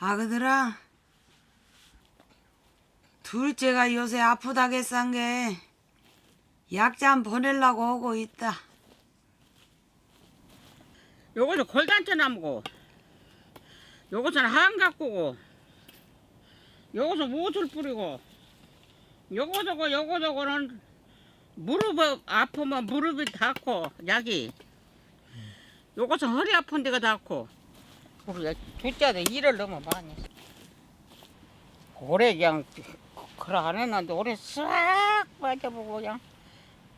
아그들아 둘째가 요새 아프다겠산 게 약잔 보내려고 오고 있다. 요것은 골단째 나무고 요것은 한각구고 요것은 무엇을 뿌리고 요거 저거 요거 저거는 무릎 아프면 무릎이 닿고 약이. 요것은 허리 아픈 데가 닿고 우리 둘째 아들 일을 너무 많이 했어. 그냥 그러 안 했는데 올해 싹 빠져보고 그냥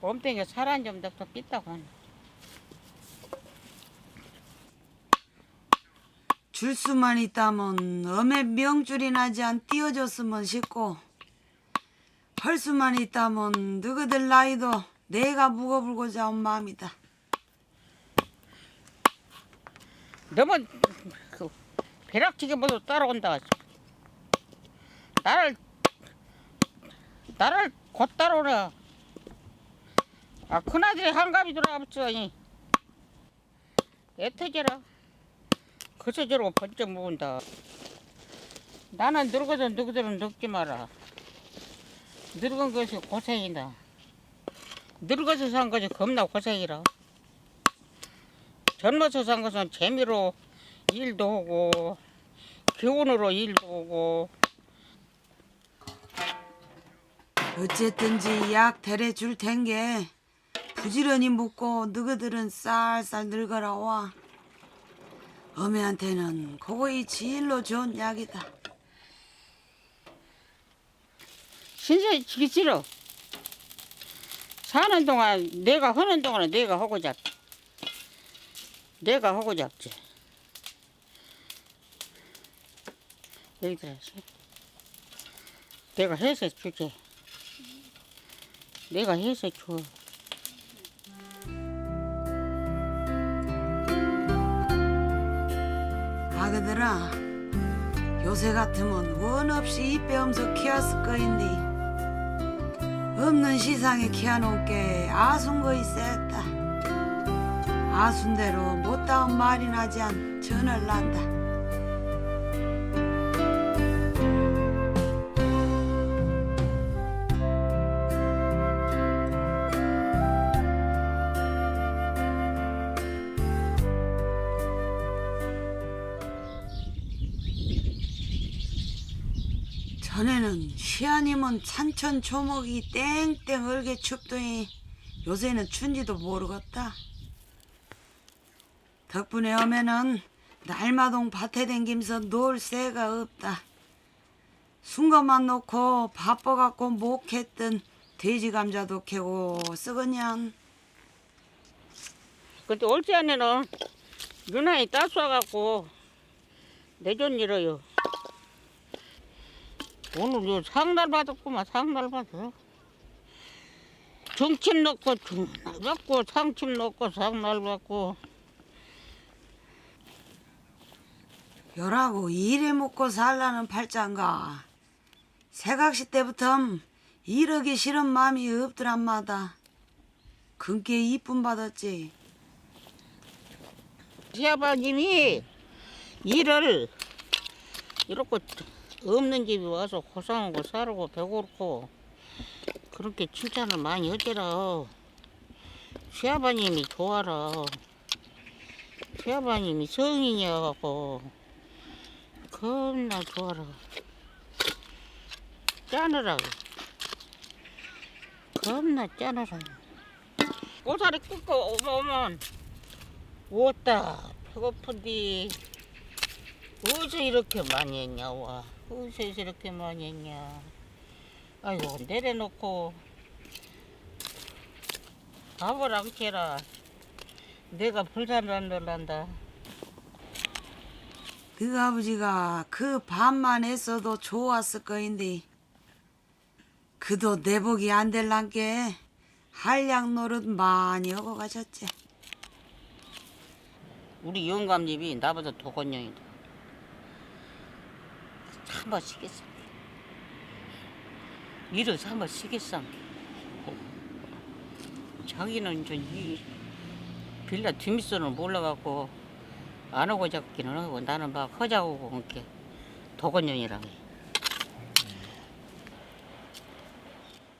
몸뚱이가 살안 좀 더 삐다고. 줄 수만 있다면 엄에 명줄이 나지 안 띄워줬으면 싶고 할 수만 있다면 너희들 나이도 내가 묵어불고자 한 마음이다 너무 그 벼락치게 모두 따라온다. 나를 나를 곧 따라오라. 아 큰아들이 한갑이 들어와봤더니 애터져라. 그서 저러고 번쩍 모은다. 나는 늙어도 누구들은 늙지 마라. 늙은 것이 고생이다. 늙어서 산 것이 겁나 고생이라. 젊어서 산 것은 재미로 일도 하고 기운으로 일도 하고. 어쨌든지 약 대래 줄 텐게. 부지런히 묻고 너희들은 쌀쌀 늙어라 와. 어메한테는 그거이 제일로 좋은 약이다. 신세 지기 싫어. 사는 동안 내가 하는 동안은 내가 하고 잡지 내가 하고 잡지. 여기 들어서. 내가 해서 주지 내가 해서 줘. 아그들아. 요새 같으면 원 없이 이 빼엄서 키웠을 거인데. 없는 시상에 키워놓은 게 아순 거이 셌다 아순대로 못다운 말이 나지 않 전을 난다 전에는 시아님은 산천 초목이 땡땡 얼게 춥더니 요새는 춘지도 모르겠다. 덕분에 오면은 날마동 밭에 댕기면서 놀 새가 없다. 순간만 놓고 바빠갖고 못했던 돼지 감자도 캐고 쓰거냥 근데 올지 안에는 유난히 따스워갖고 내존 일어요. 오늘 요 상날 받았구만 상날 받아. 중침 넣고 중날 받고 상침 넣고 상날 받고 요라고 일해 먹고 살라는 팔짱가 새각시 때부터 일하기 싫은 마음이 없더란 마다 근께 이쁨 받았지 시아버님이 일을 이렇게 없는 집에 와서 고생하고 살고 배고프고 그렇게 칭찬을 많이 하더라. 시아버님이 좋아라. 시아버님이 성인이어갖고 겁나 좋아라. 짜느라. 겁나 짜느라. 꼬사리 끄고 오면 왔다 배고픈디 어디서 이렇게 많이 했냐 와 어디서 이렇게 많이 했냐 아이고 내려놓고 밥을 안 캐라 내가 불산을 놀란다 그 아버지가 그 밥만 했어도 좋았을 거인데 그도 내복이 안 될란게 한량 노릇 많이 하고 가셨지. 우리 영감님이 나보다 도건령이다. 한 번 쉬겠어. 일을 한번 쉬겠어. 자기는 저 이 빌라 뒷미선을 몰라갖고 안 오고 잡기는 하고 나는 막 허자고 그렇게 도건년이라고 해.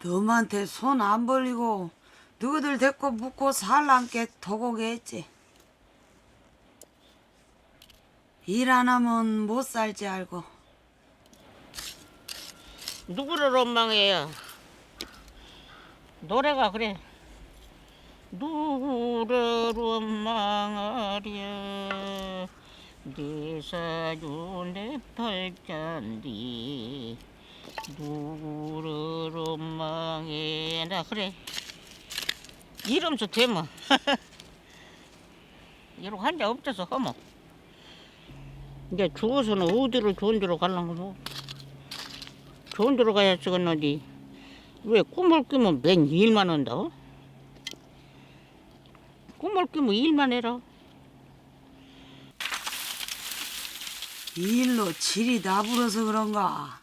너한테 손 안 벌리고 너희들 데리고 묵고 살란께 도고게 했지. 일 안 하면 못 살지 알고. 누구를 원망해요? 노래가 그래. 누구를 원망하랴. 네 사주 내 팔잔디. 원망해 나 그래. 이름서 되면 이러고 한자 없어서 허머 이제 죽어서는 어디로 좋은 데로 가려고 뭐. 좋은 데로 가야 쓰겠는데 왜 꿈을 꾸면 맨 일만 한다? 꿈을 꾸면 일만 해라. 이 일로 질이 나불어서 그런가.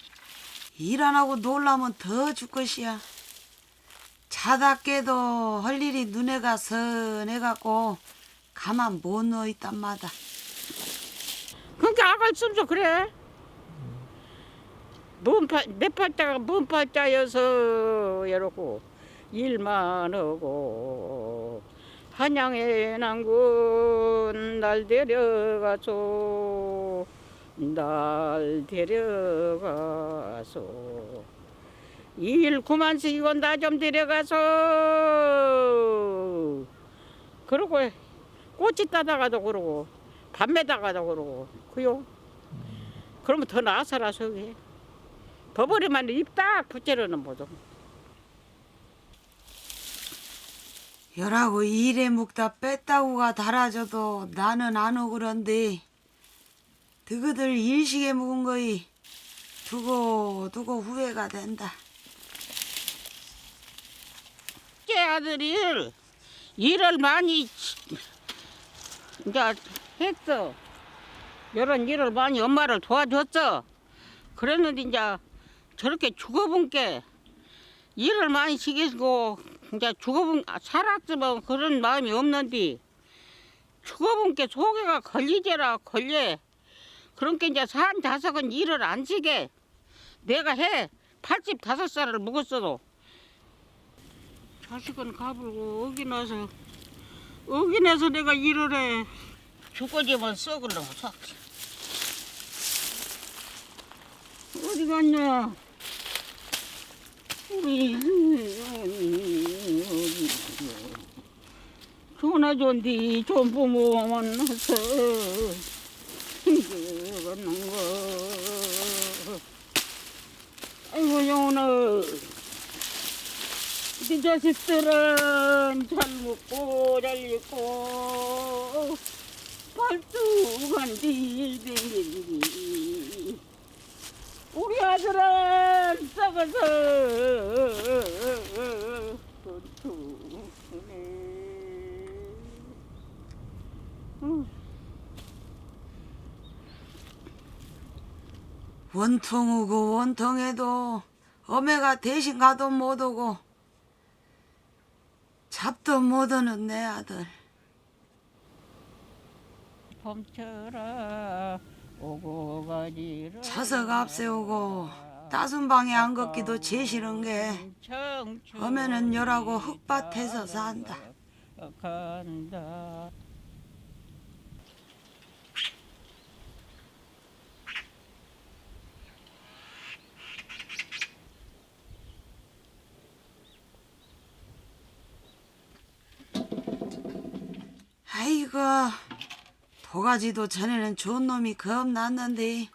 일 안 하고 놀라면 더 죽 것이야. 자다 깨도 할 일이 눈에 가 선해갖고 가만 못 누워 있단 마다. 그러니까 아가 있으면서 그래. 문파 내 팔자가 문팔자여서 이러고 일만 하고 한양의 난군 날 데려가소. 날 데려가소. 일 그만 쓰고 나 좀 데려가소. 그러고 꽃이 따다가도 그러고 밤에다가도 그러고 그요? 그러면 더 나아서라 저게. 버버리만 입 딱 붙여놓는 뭐죠 열하고 일에 묵다 뺐다고가 달아줘도 나는 안 오 그런데 너희들 일식에 묵은 거이 두고 두고 후회가 된다. 제 아들이. 일을 많이 이제 했어. 이런 일을 많이 엄마를 도와줬어. 그랬는데 이제 저렇게 죽어본 게 일을 많이 시키고 이제 죽어본 살았으면 그런 마음이 없는데 죽어본 게 속에가 걸리제라 걸려. 그러니까 이제 산 자석은 일을 안 시게 내가 해. 85살을 먹었어도. 자식은 가불고 어기나서 어기나서 내가 일을 해. 죽어지면 썩으려고 썩 어디 갔냐? 우리 전화 존디 좀 부모 만나서 힘들었는 거. 아이고 영혼아. 네 자식들은 잘 먹고 잘 입고 뒤댕기니 우리 아들은 썩어서 번투네 원통 오고 원통해도 어메가 대신 가도 못 오고 잡도 못 오는 내 아들. 봄철아 오고 가지라 차석 앞세우고 따순 방에 안 걷기도 제 싫은 게 어메는 열하고 흙밭에서 산다. 간다. 아이고 도가지도 전에는 좋은 놈이 겁났는데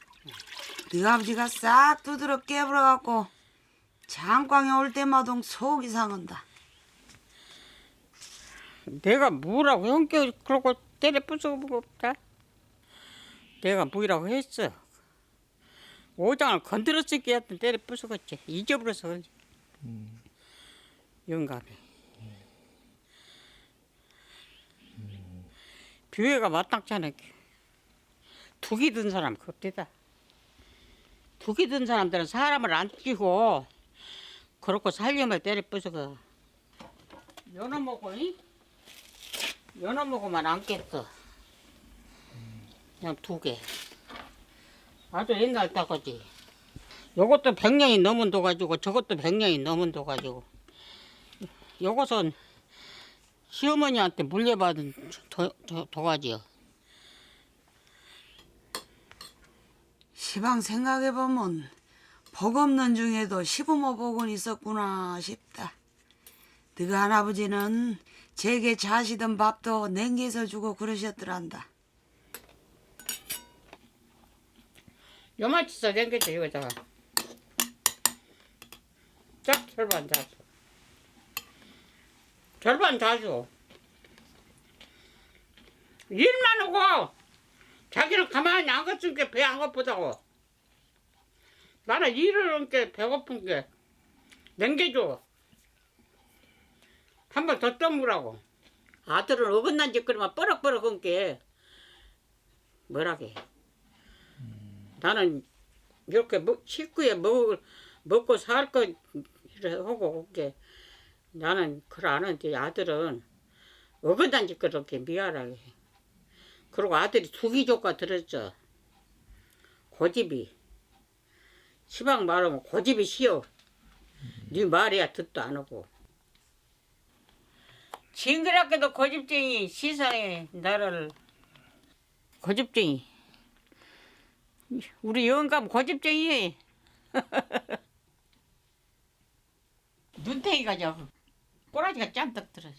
네 아버지가 싹 두드러 깨버려갖고 장광에 올 때마다 속이 상한다. 내가 뭐라고 형께 그러고 때려 부수고 없다. 내가 뭐라고 했어. 오장을 건드렸을 게 때려 부수겠지. 잊어버려서 그러지. 영감이. 교회가 마땅치 않아. 두기 든 사람 겁대다. 두기 든 사람들은 사람을 안 끼고 그렇고 살려면 때려 부수고. 연어 먹고 이? 연어 먹으면 안 깼어. 그냥 두 개. 아주 옛날 따거지. 요것도 100년이 넘은 도 가지고 저것도 100년이 넘은 도 가지고. 요것은 시어머니한테 물려받은 도, 도, 도가지요. 시방 생각해보면 복 없는 중에도 시부모 복은 있었구나 싶다. 너가 할아버지는 제게 자시던 밥도 냉겨서 주고 그러셨더란다. 요만치 써 댕겼죠 이거다가. 쫙 절반 다 줘. 절반 다 줘. 일만 하고 자기는 가만히 안 갔으니까 배안 고프다고. 나는 일을 하니까 배고픈 게 냉겨줘. 한 번 더 떠무라고. 아들은 어긋난 짓거리만 뻐럭뻐럭 한게 뭐라게. 나는 이렇게 먹, 식구에 먹, 먹고 살 거 하고 그게 나는 그걸 아는데 아들은 어긋난 짓 그렇게 미안하게 해. 그리고 아들이 두기조가 들었죠. 고집이. 시방 말하면 고집이 시어. 네 말이야 듣도 안 하고. 징그럽게도 고집쟁이 시상에 나를 고집쟁이. 우리 영감 고집쟁이. 눈탱이가 저 꼬라지가 짠뜩 들어.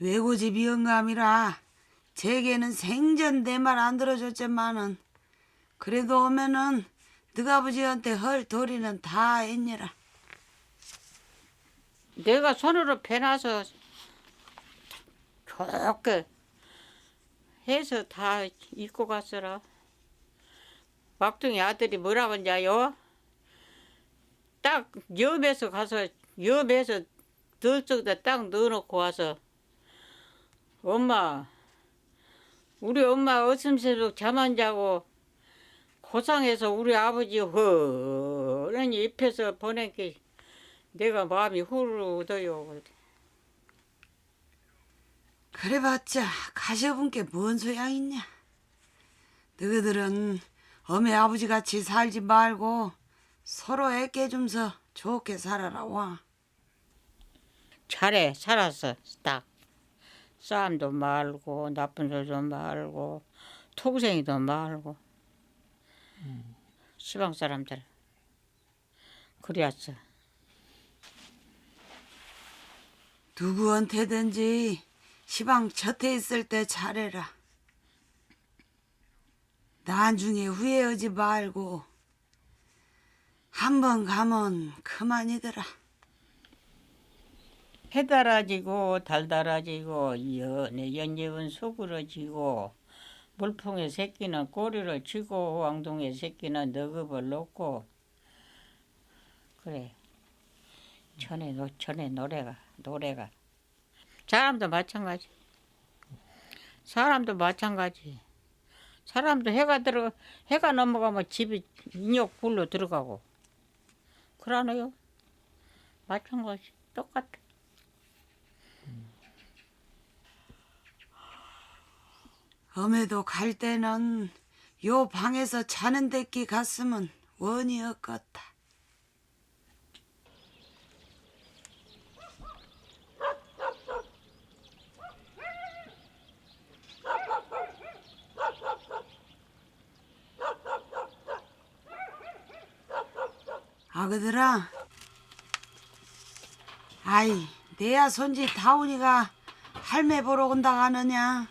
외고집 영감이라 제게는 생전 내 말 안 들어줬지만은 그래도 오면은 너가 아버지한테 헐 도리는 다 했니라. 내가 손으로 배나서 좋게 해서 다 입고 갔어라. 막둥이 아들이 뭐라고 한자요? 딱 염에서 가서 염에서 들쪽에다 딱 넣어놓고 와서 엄마 우리 엄마 어슴새도 잠안 자고 고상해서 우리 아버지 허연히 입혀서 보낸 게 내가 마음이 후루룩 얻어요. 그래봤자 가셔본 게 뭔 소양 있냐. 너희들은 어메 아버지 같이 살지 말고 서로 애깨 좀서 좋게 살아라 와. 잘해 살았어 딱. 싸움도 말고 나쁜 소리도 말고 토구생이도 말고. 시방 사람들. 그리웠어. 누구한테든지 시방 곁에 있을 때 잘해라. 나중에 후회하지 말고 한 번 가면 그만이더라. 해달아지고 달달아지고 연애 연예은 수그러지고 물풍의 새끼는 꼬리를 쥐고 왕동의 새끼는 너급을 놓고. 그래. 전에 노 전에 노래가 노래가. 사람도 마찬가지. 사람도 마찬가지. 사람도 해가 들어 해가 넘어가면 집이 인욕 불로 들어가고 그러네요 마찬가지 똑같아. 엄에도 갈 때는 요 방에서 자는 데끼 갔으면 원이 없겠다. 아그들아, 아이, 내야 손지 다운이가 할매 보러 온다 하느냐?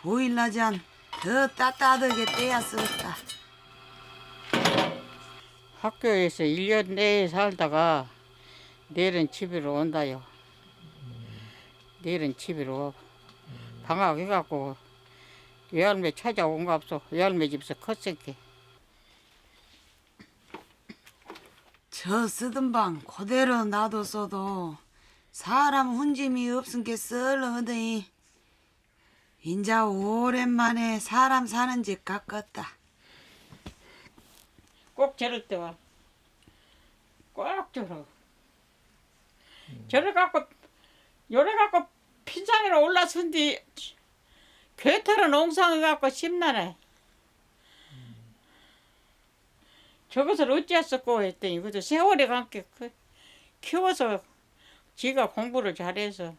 보일라잔 더 따뜻하게 떼야 쓰겠다. 학교에서 1년 내에 살다가 내일은 집으로 온다요. 내일은 집으로 방학해갖고 외할매 찾아온 거 없어. 외할매 집에서 컸으니까. 저 쓰던 방 그대로 놔뒀어도 사람 훈짐이 없은 게 썰렁하더니 인자 오랜만에 사람 사는 집 가깝다. 꼭 저럴 때 와. 꼭 저러. 저래 갖고 요래 갖고 핀상에 올라선 뒤 괴탈은 옹상해 갖고 심나네. 저것을 어찌했었고 했더니 그것도 세월에 함께 그- 키워서 지가 공부를 잘해서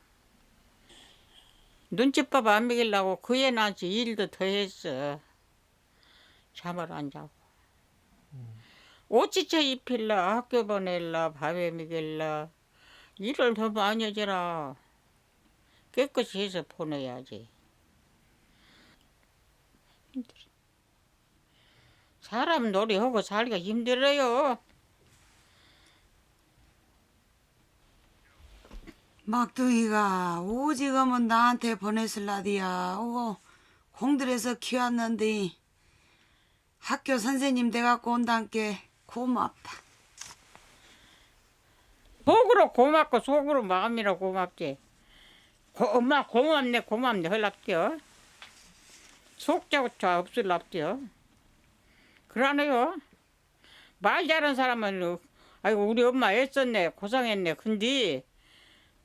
눈칫밥 안 먹이려고 그애 낳지 일도 더 했어. 잠을 안 자고. 옷 지쳐 입힐라 학교 보낼라 밥에 먹일라 일을 더 많이 해줘라. 깨끗이 해서 보내야지. 힘들어. 사람 놀이하고 살기가 힘들어요. 막둥이가 오지금은 나한테 보냈을라디야. 오고 공들여서 키웠는데 학교 선생님 돼갖고 온단께 고맙다. 속으로 고맙고 속으로 마음이라 고맙지. 고, 엄마 고맙네 고맙네 헐랍디요. 속자고차 없을랍디요. 그러네요. 말 잘하는 사람은 아이고 우리 엄마 애썼네 고생했네. 근데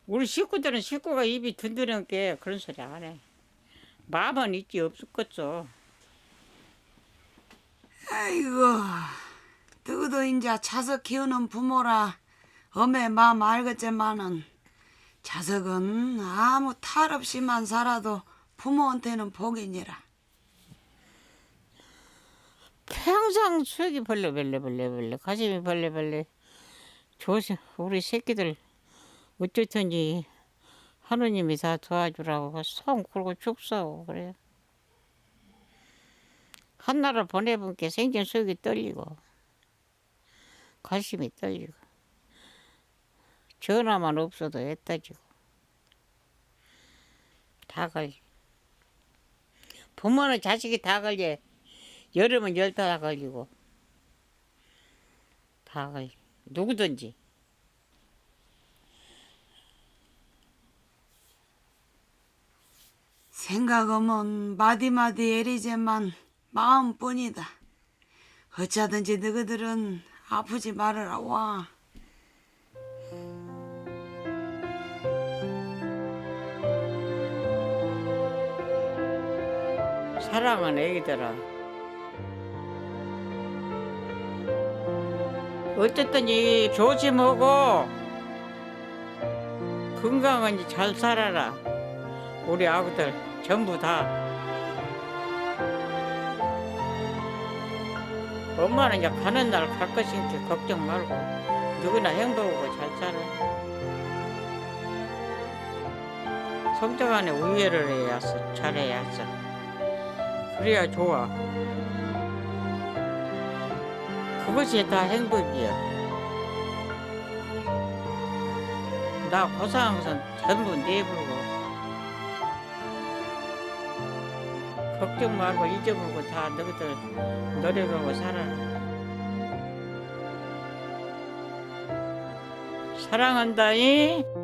우리 식구들은 식구가 입이 든든한 게 그런 소리 안 해. 마음은 있지 없었겠죠. 아이고, 너도 인자 자석 키우는 부모라 엄의 마음 알겠지만은 자석은 아무 탈 없이만 살아도 부모한테는 복이니라. 평생 수액이 벌레 벌레 벌레 벌레. 가슴이 벌레 벌레. 조심 우리 새끼들. 어쨌든지 하느님이 다 도와주라고 손 굴고 죽사고 그래요 한나라 보내본 게 생전 속이 떨리고 가슴이 떨리고 전화만 없어도 애따지고 다 걸려 부모는 자식이 다 걸려 여름은 열다 걸리고 다 걸려 누구든지 생각하면 마디마디 애리제만 마음뿐이다. 어쩌든지 너희들은 아프지 말아라 와. 사랑은 애기들아 어쨌든 이 조심하고 건강은 잘 살아라. 우리 아구들 전부 다. 엄마는 이제 가는 날 갈 것이니까 걱정 말고 누구나 행복하고 잘 살아. 성적 안에 우애를 해야 어 잘해야 어 그래야 좋아. 그것이 다 행복이야. 나 고상선 전부 내불고 걱정 말고 잊어보고 다 너희들 노력하고 살아라. 사랑한다이.